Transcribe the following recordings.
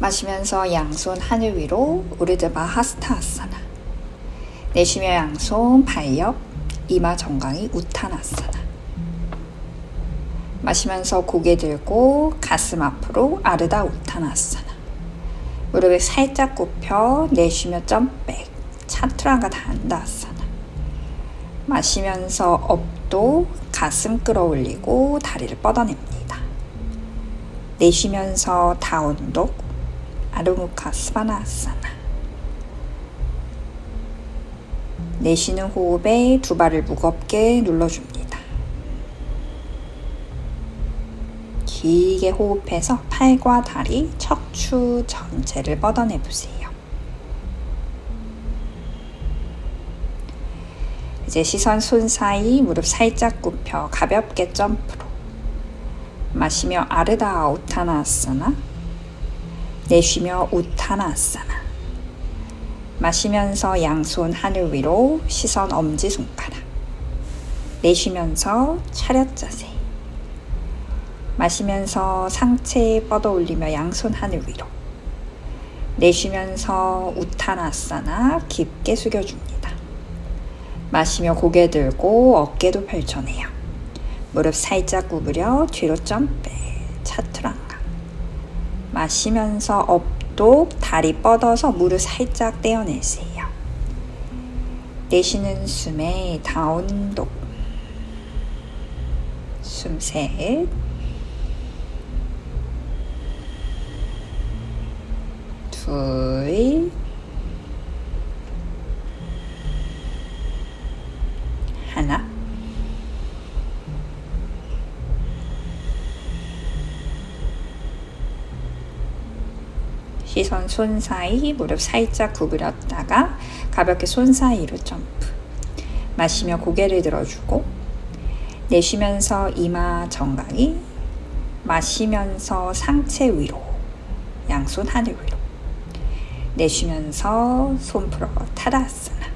마시면서 양손 하늘 위로 우르드 마하스타아사나. 내쉬며 양손 발옆 이마 정강이 우타나사나. 마시면서 고개 들고 가슴 앞으로 아르다 우타나사나. 무릎을 살짝 굽혀 내쉬며 점백 차트라가 단다아사나. 마시면서 업도 가슴 끌어올리고 다리를 뻗어냅니다. 내쉬면서 다운독 아르무카 스바나아사나 내쉬는 호흡에 두 발을 무겁게 눌러줍니다. 길게 호흡해서 팔과 다리, 척추 전체를 뻗어내 보세요. 이제 시선 손 사이 무릎 살짝 굽혀 가볍게 점프로 마시며 아르다 우타나아사나 내쉬며 우타나아사나. 마시면서 양손 하늘 위로 시선 엄지 손가락. 내쉬면서 차렷 자세. 마시면서 상체 뻗어 올리며 양손 하늘 위로. 내쉬면서 우타나사나 깊게 숙여줍니다. 마시며 고개 들고 어깨도 펼쳐내요. 무릎 살짝 구부려 뒤로 점빼 차투랑가 마시면서 업도 다리 뻗어서 무릎 살짝 떼어내세요. 내쉬는 숨에 다운독. 숨 셋. 둘 하나 시선 손 사이 무릎 살짝 구부렸다가 가볍게 손 사이로 점프. 마시며 고개를 들어주고 내쉬면서 이마 정강이 마시면서 상체 위로 양손 하늘 위로. 내쉬면서 손 풀어 타다아사나.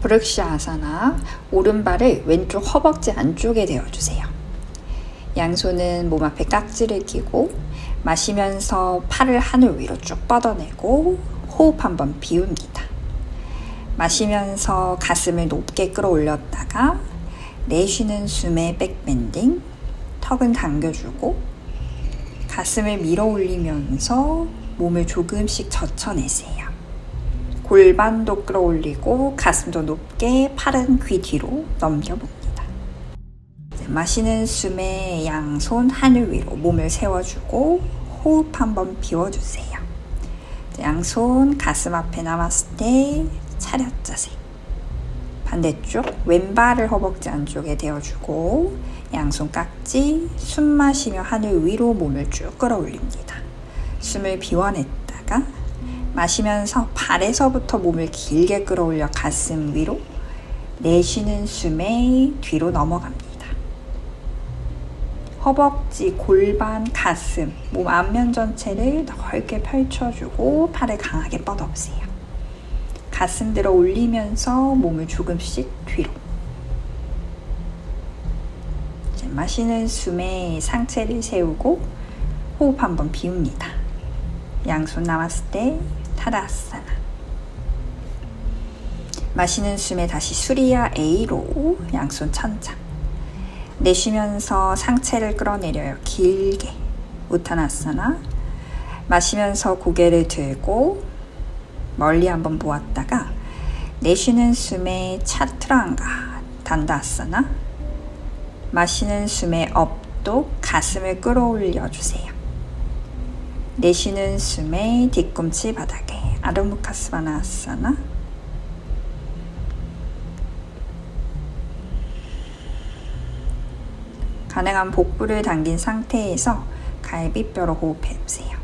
브륵샤아사나 오른발을 왼쪽 허벅지 안쪽에 대어주세요. 양손은 몸 앞에 깍지를 끼고 마시면서 팔을 하늘 위로 쭉 뻗어내고 호흡 한번 비웁니다. 마시면서 가슴을 높게 끌어올렸다가 내쉬는 숨에 백밴딩 턱은 당겨주고 가슴을 밀어 올리면서 몸을 조금씩 젖혀내세요. 골반도 끌어올리고 가슴도 높게 팔은 귀 뒤로 넘겨봅니다. 마시는 숨에 양손 하늘 위로 몸을 세워주고 호흡 한번 비워주세요. 양손 가슴 앞에 남았을 때 차렷 자세. 반대쪽 왼발을 허벅지 안쪽에 대어주고 양손 깍지 숨 마시며 하늘 위로 몸을 쭉 끌어올립니다. 숨을 비워냈다가 마시면서 발에서부터 몸을 길게 끌어올려 가슴 위로 내쉬는 숨에 뒤로 넘어갑니다. 허벅지, 골반, 가슴, 몸 앞면 전체를 넓게 펼쳐주고 팔을 강하게 뻗어보세요. 가슴 들어 올리면서 몸을 조금씩 뒤로. 이제 마시는 숨에 상체를 세우고 호흡 한번 비웁니다. 양손 남았을 때 타다아사나. 마시는 숨에 다시 수리야 A로 양손 천장. 내쉬면서 상체를 끌어내려요. 길게. 우타나사나. 마시면서 고개를 들고 멀리 한번 보았다가 내쉬는 숨에 차트랑가 단다아사나. 마시는 숨에 업도 가슴을 끌어올려 주세요. 내쉬는 숨에 뒤꿈치 바닥에 아르무카스바나 아사나. 가능한 복부를 당긴 상태에서 갈비뼈로 호흡해 보세요.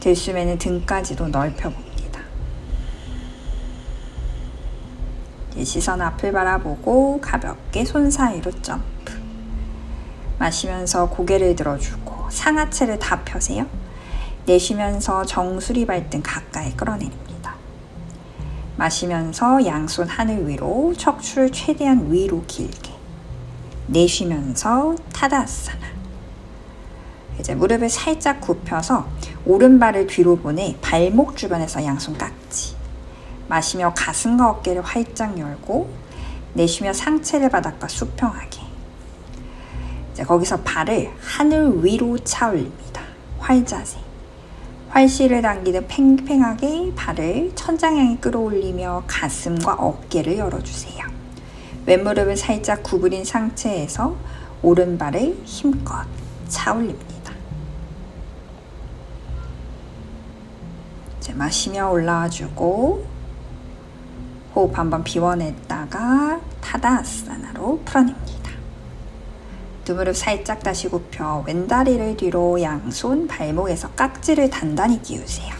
들숨에는 등까지도 넓혀봅니다. 시선 앞을 바라보고 가볍게 손 사이로 점프. 마시면서 고개를 들어주고 상하체를 다 펴세요. 내쉬면서 정수리 발등 가까이 끌어내립니다. 마시면서 양손 하늘 위로 척추를 최대한 위로 길게 내쉬면서 타다아사나 이제 무릎을 살짝 굽혀서 오른발을 뒤로 보내 발목 주변에서 양손 깍지. 마시며 가슴과 어깨를 활짝 열고 내쉬며 상체를 바닥과 수평하게. 이제 거기서 발을 하늘 위로 차 올립니다. 활자세. 활시를 당기듯 팽팽하게 발을 천장 향해 끌어올리며 가슴과 어깨를 열어주세요. 왼무릎을 살짝 구부린 상태에서 오른발을 힘껏 차 올립니다. 이제 마시며 올라와주고 호흡 한번 비워냈다가 타다아사나로 풀어냅니다. 두 무릎 살짝 다시 굽혀 왼다리를 뒤로 양손 발목에서 깍지를 단단히 끼우세요.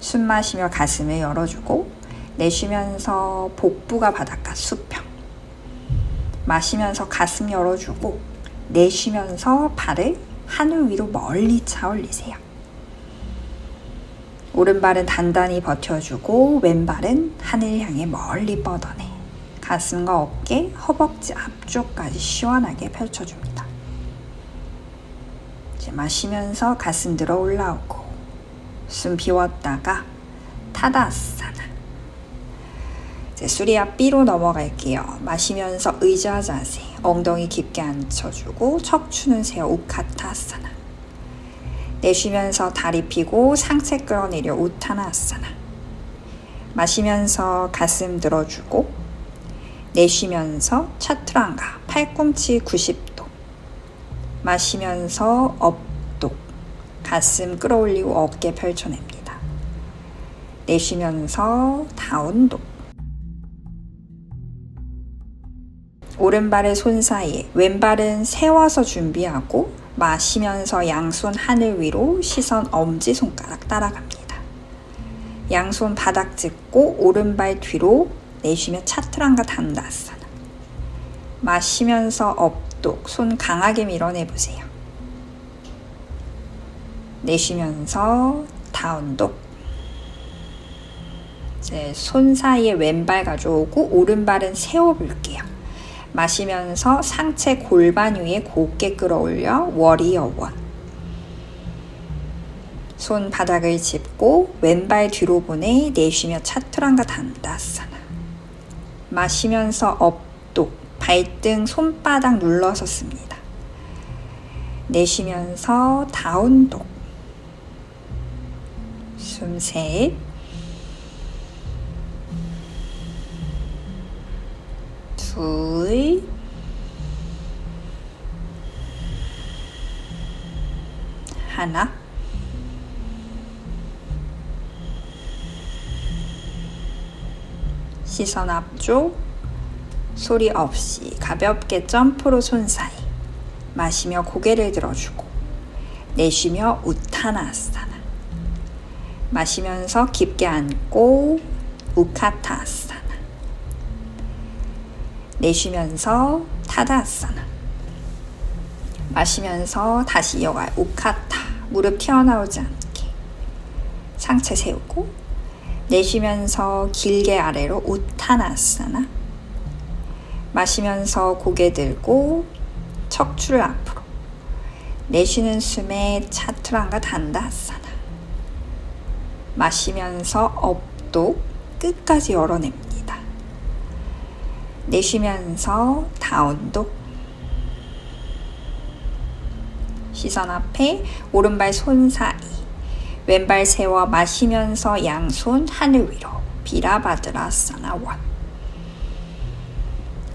숨 마시며 가슴을 열어주고 내쉬면서 복부가 바닥과 수평. 마시면서 가슴 열어주고 내쉬면서 발을 하늘 위로 멀리 차 올리세요. 오른발은 단단히 버텨주고 왼발은 하늘 향해 멀리 뻗어내 가슴과 어깨, 허벅지 앞쪽까지 시원하게 펼쳐줍니다. 이제 마시면서 가슴 들어 올라오고 숨 비웠다가 타다아사나 이제 수리아 B로 넘어갈게요. 마시면서 의자 자세 엉덩이 깊게 앉혀주고 척추는 세워 우카타아사나. 내쉬면서 다리 펴고 상체 끌어내려 우타나아사나. 마시면서 가슴 들어주고 내쉬면서 차트랑가 팔꿈치 90도. 마시면서 업독 가슴 끌어올리고 어깨 펼쳐냅니다. 내쉬면서 다운독 오른발을 손 사이에 왼발은 세워서 준비하고 마시면서 양손 하늘 위로 시선 엄지손가락 따라갑니다. 양손 바닥 짚고 오른발 뒤로 내쉬며 차트랑가 단다아사나 마시면서 업독 손 강하게 밀어내보세요. 내쉬면서 다운독 이제 손 사이에 왼발 가져오고 오른발은 세워볼게요. 마시면서 상체 골반 위에 곱게 끌어올려 워리어 원. 손 바닥을 짚고 왼발 뒤로 보내 내쉬며 차투랑가 단다사나. 마시면서 업독 발등 손바닥 눌러서 씁니다. 내쉬면서 다운독. 숨 셋. 둘, 하나, 시선 앞쪽, 소리 없이 가볍게 점프로 손 사이, 마시며 고개를 들어주고, 내쉬며 우타나아사나, 마시면서 깊게 앉고, 우카타아사나, 내쉬면서 타다아사나. 마시면서 다시 이어갈 우카타. 무릎 튀어나오지 않게. 상체 세우고 내쉬면서 길게 아래로 우타나아사나. 마시면서 고개 들고 척추를 앞으로. 내쉬는 숨에 차트랑가 단다아사나. 마시면서 업도 끝까지 열어냅니다. 내쉬면서 다운독. 시선 앞에 오른발 손 사이. 왼발 세워 마시면서 양손 하늘 위로 비라바드라사나 원.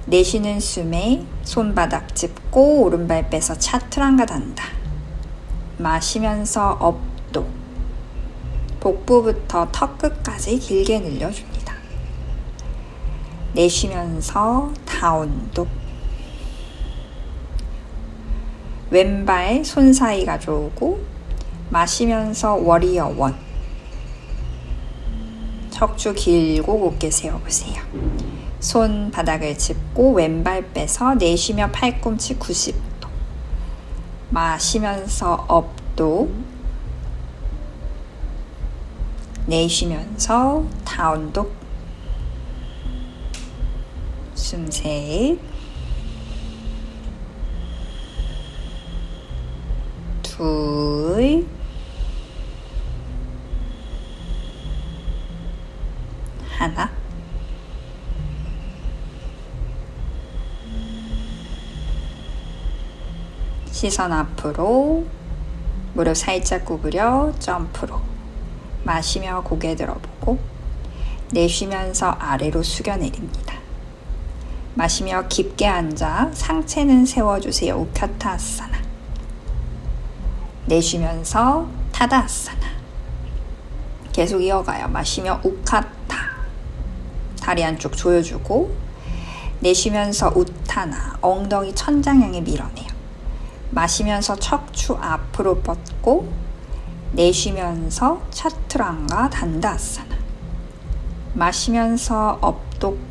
내쉬는 숨에 손바닥 짚고 오른발 빼서 차트랑가 단다. 마시면서 업도 복부부터 턱 끝까지 길게 늘려줍니다. 내쉬면서 다운독 왼발 손 사이 가져오고 마시면서 워리어 원. 척추 길고 곱게 세워보세요. 손 바닥을 짚고 왼발 빼서 내쉬며 팔꿈치 90도. 마시면서 업도. 내쉬면서 다운독 숨 셋, 둘, 하나. 시선 앞으로, 무릎 살짝 구부려 점프로. 마시며 고개 들어보고, 내쉬면서 아래로 숙여내립니다. 마시며 깊게 앉아 상체는 세워주세요. 우카타아사나. 내쉬면서 타다아사나. 계속 이어가요. 마시며 우카타. 다리 안쪽 조여주고 내쉬면서 우타나. 엉덩이 천장 향해 밀어내요. 마시면서 척추 앞으로 뻗고 내쉬면서 차트랑가 단다아사나. 마시면서 업독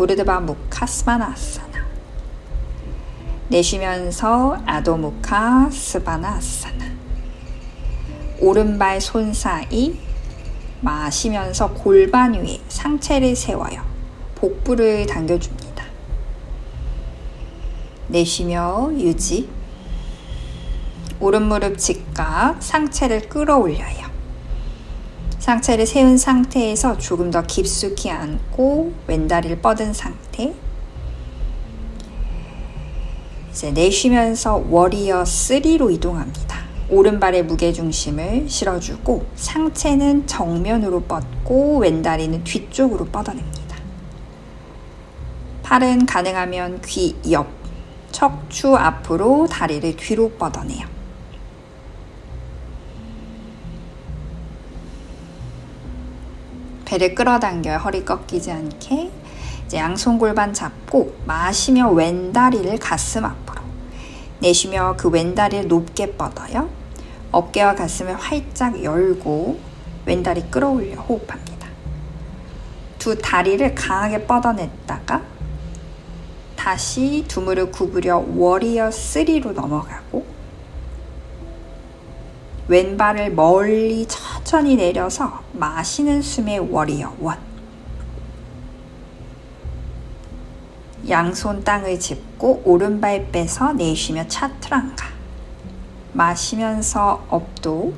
우르드바 무카 스바나아사나. 내쉬면서 아도 무카 스바나아사나. 오른발 손 사이 마시면서 골반 위에 상체를 세워요. 복부를 당겨줍니다. 내쉬며 유지. 오른 무릎 직각 상체를 끌어올려요. 상체를 세운 상태에서 조금 더 깊숙이 앉고 왼다리를 뻗은 상태. 이제 내쉬면서 워리어 3로 이동합니다. 오른발에 무게중심을 실어주고 상체는 정면으로 뻗고 왼다리는 뒤쪽으로 뻗어냅니다. 팔은 가능하면 귀 옆, 척추 앞으로 다리를 뒤로 뻗어내요. 배를 끌어당겨요. 허리 꺾이지 않게. 이제 양손 골반 잡고 마시며 왼다리를 가슴 앞으로. 내쉬며 그 왼다리를 높게 뻗어요. 어깨와 가슴을 활짝 열고 왼다리 끌어올려 호흡합니다. 두 다리를 강하게 뻗어냈다가 다시 두 무릎 구부려 워리어 3로 넘어가고 왼발을 멀리 천천히 내려서 마시는 숨의 워리어 1 양손 땅을 짚고 오른발 빼서 내쉬며 차트랑가. 마시면서 업도.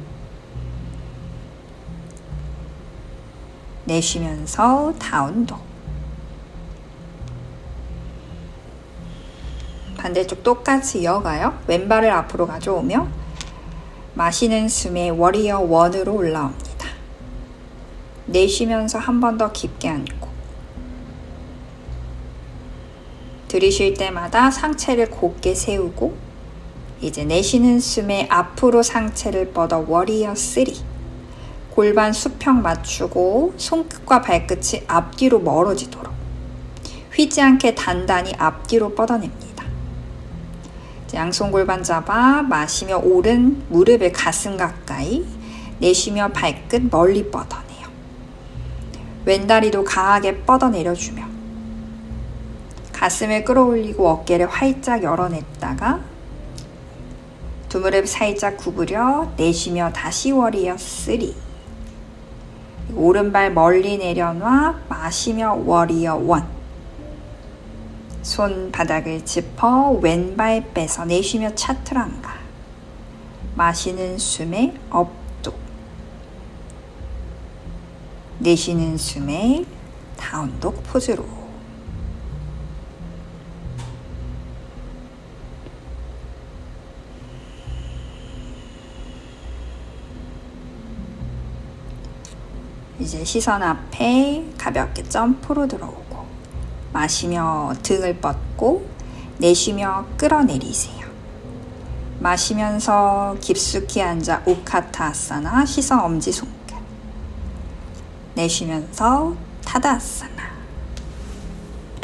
내쉬면서 다운도. 반대쪽 똑같이 이어가요. 왼발을 앞으로 가져오며 마시는 숨에 워리어 원으로 올라옵니다. 내쉬면서 한 번 더 깊게 앉고 들이쉴 때마다 상체를 곧게 세우고 이제 내쉬는 숨에 앞으로 상체를 뻗어 워리어 3 골반 수평 맞추고 손끝과 발끝이 앞뒤로 멀어지도록 휘지 않게 단단히 앞뒤로 뻗어냅니다. 양손 골반 잡아 마시며 오른 무릎을 가슴 가까이 내쉬며 발끝 멀리 뻗어내요. 왼다리도 강하게 뻗어내려주며 가슴을 끌어올리고 어깨를 활짝 열어냈다가 두 무릎 살짝 구부려 내쉬며 다시 워리어 3 오른발 멀리 내려놔 마시며 워리어 1 손바닥을 짚어 왼발 빼서 내쉬며 차트랑가 마시는 숨에 업도 내쉬는 숨에 다운독 포즈로. 이제 시선 앞에 가볍게 점프로 들어오고 마시며 등을 뻗고 내쉬며 끌어내리세요. 마시면서 깊숙이 앉아 우카타아사나 시선 엄지 손끝. 내쉬면서 타다아사나.